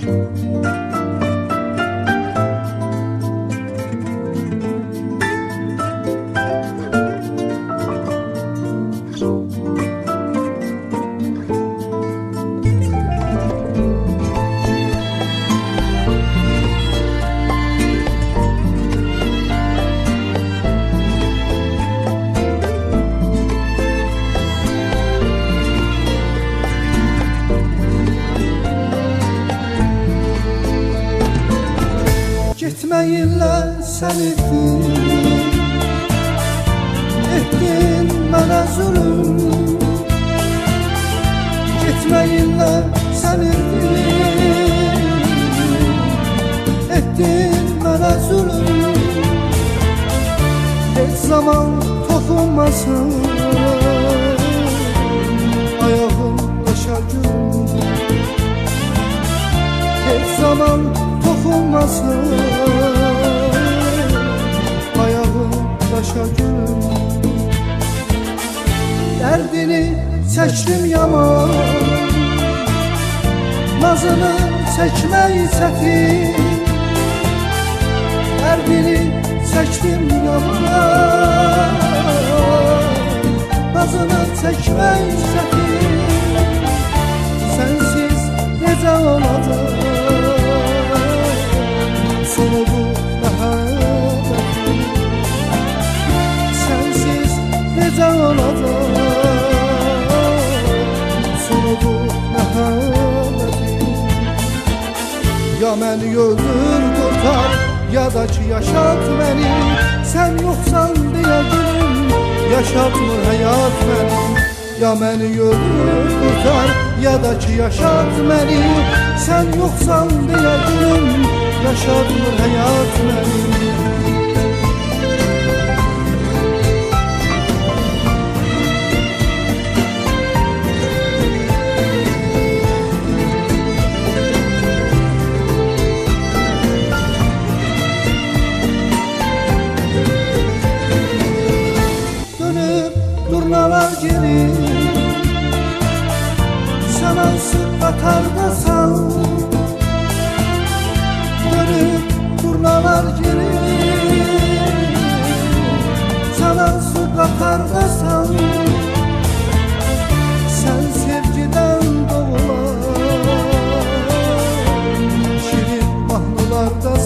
Gitmeyinle sen ettin. Ettin bana zulüm. Gitmeyinle sen ettin. Bana zulüm. Hiç zaman dokunmasın. Ayağım taşa gülüm Hiç zaman dokunmasın Çektim yaman. Nazını çekmeyi çetin Derdini çektim yaman. Nazını çekmeyi çetin Ya məni öldür qurtar Ya da ki yaşat məni Sən yoxsan deyə gülüm Yaşatmır həyat məni Ya məni öldür qurtar Ya da ki yaşat məni Sən yoxsan deyə gülüm Yaşatmır həyat məni durnalar gelir Sana sık bakar da sal. Dönüp durnalar gelir Sana sık bakar da sal. Sen sevgiden doğulan Şirin mahnılarda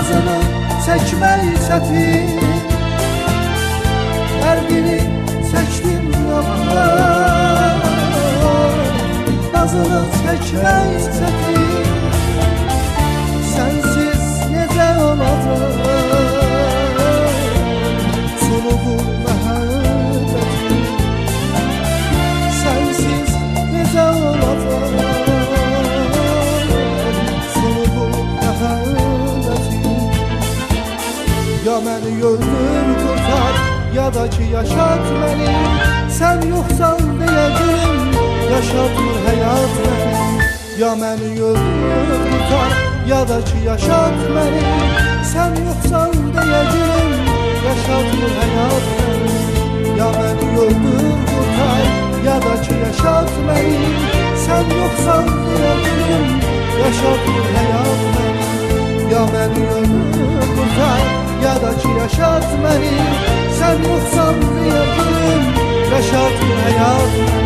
Nazını çekmeyi çetin Derdini çektim yaman Nazını çekmeyi çetin Ya məni öldür qurtar Ya da ki yaşat məni Sən yoxsan deyə Yaşatmır həyat məni Ya məni öldür qurtar Ya da ki yaşat məni Sən yoxsan deyə Yaşatmır həyat məni Ya məni öldür qurtar Ya da ki yaşat məni Sən yoxsan deyə Yaşatmır həyat məni Ya məni öldür yaşat məni Sən yoxsan deyə gülüm Yaşatmır həyat məni